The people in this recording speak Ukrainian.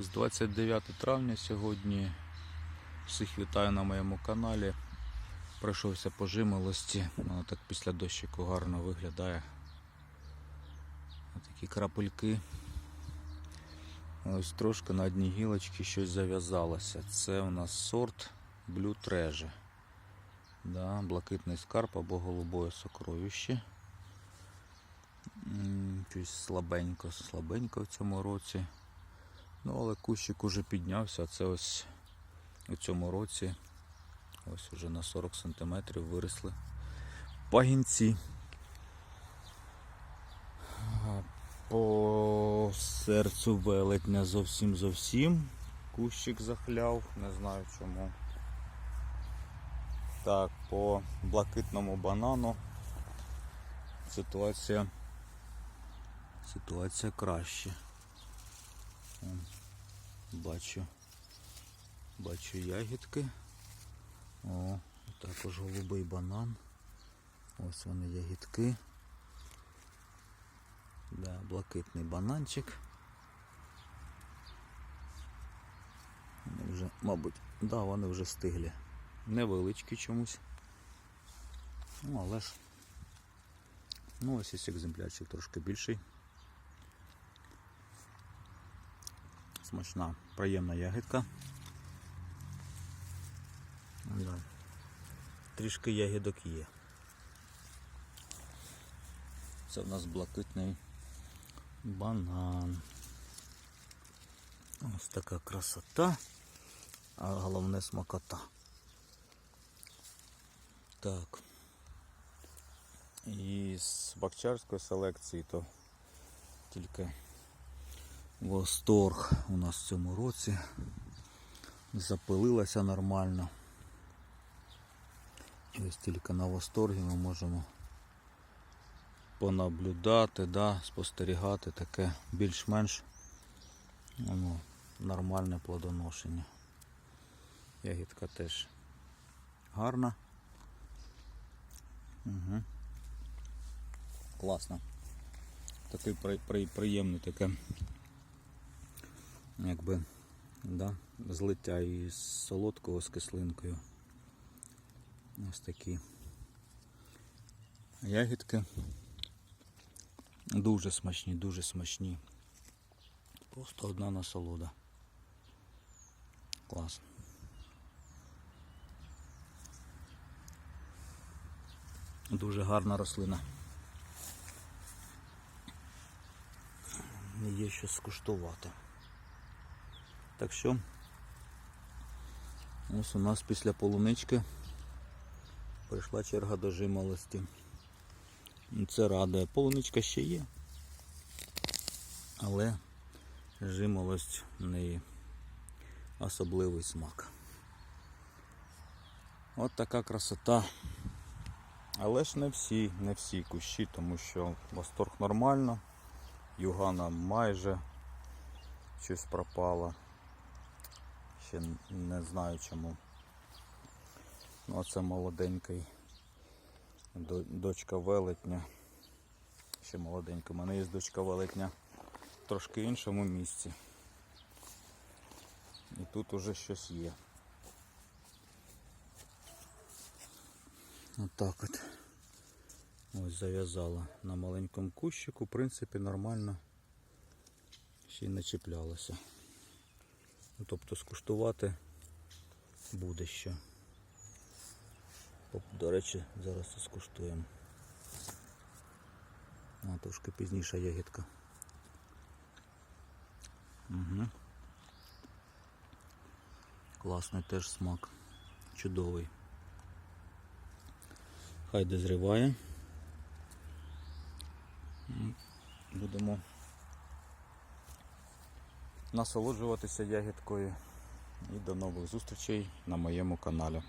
З 29 травня сьогодні всіх вітаю на моєму каналі. Пройшовся по жимолості, воно так після дощику гарно виглядає. Такі крапельки. Ось трошки на одній гілочці щось зав'язалося. Це у нас сорт Blue Treasure. Да, блакитний скарб або голубое сокровище. Щось слабенько, слабенько в цьому році. Ну, але кущик уже піднявся, а це ось у цьому році ось уже на 40 см виросли пагінці. По серцю велетня зовсім зовсім. Кущик захляв, не знаю чому. Так, по блакитному банану ситуація ситуація краще. Бачу, бачу ягідки. О, також голубий банан. Ось вони ягідки. Да, блакитний бананчик. Вони вже, мабуть, да, вони вже стиглі. Невеличкі чомусь. Ну, але ж. Ну, ось ось екземплярчик трошки більший. Смачна, приємна ягідка. Трішки ягідок є. Це в нас блакитний банан. Ось така красота, а головне смакота. Так. І з бакчарської селекції то тільки восторг у нас в цьому році. Запилилася нормально. Ось тільки на восторгі ми можемо понаблюдати, да, спостерігати таке більш-менш ну, нормальне плодоношення. Ягідка теж гарна. Угу. Класно. Такий при, при, приємний таке якби да, злиття із солодкого з кислинкою. Ось такі ягідки. Дуже смачні, дуже смачні. Просто одна насолода. Клас. Дуже гарна рослина. Є що скуштувати. Так що ось у нас після полунички прийшла черга до жимолості. Це радує. Полуничка ще є, але жимолость в неї особливий смак. От така красота. Але ж не всі, не всі кущі, тому що восторг нормально, югана майже щось пропало. Ще не знаю чому. Ну, оце молоденький до- дочка велетня. Ще молоденька. У мене є дочка велетня в трошки іншому місці. І тут уже щось є. Отак от. Ось зав'язала на маленькому кущику, в принципі, нормально. Ще й не чіплялося. Ну, Тобто скуштувати буде що. До речі, зараз скуштуємо. А, трошки пізніша ягідка. Угу. Класний теж смак. Чудовий. Хай дозріває. Будемо насолоджуватися ягідкою. І до нових зустрічей на моєму каналі.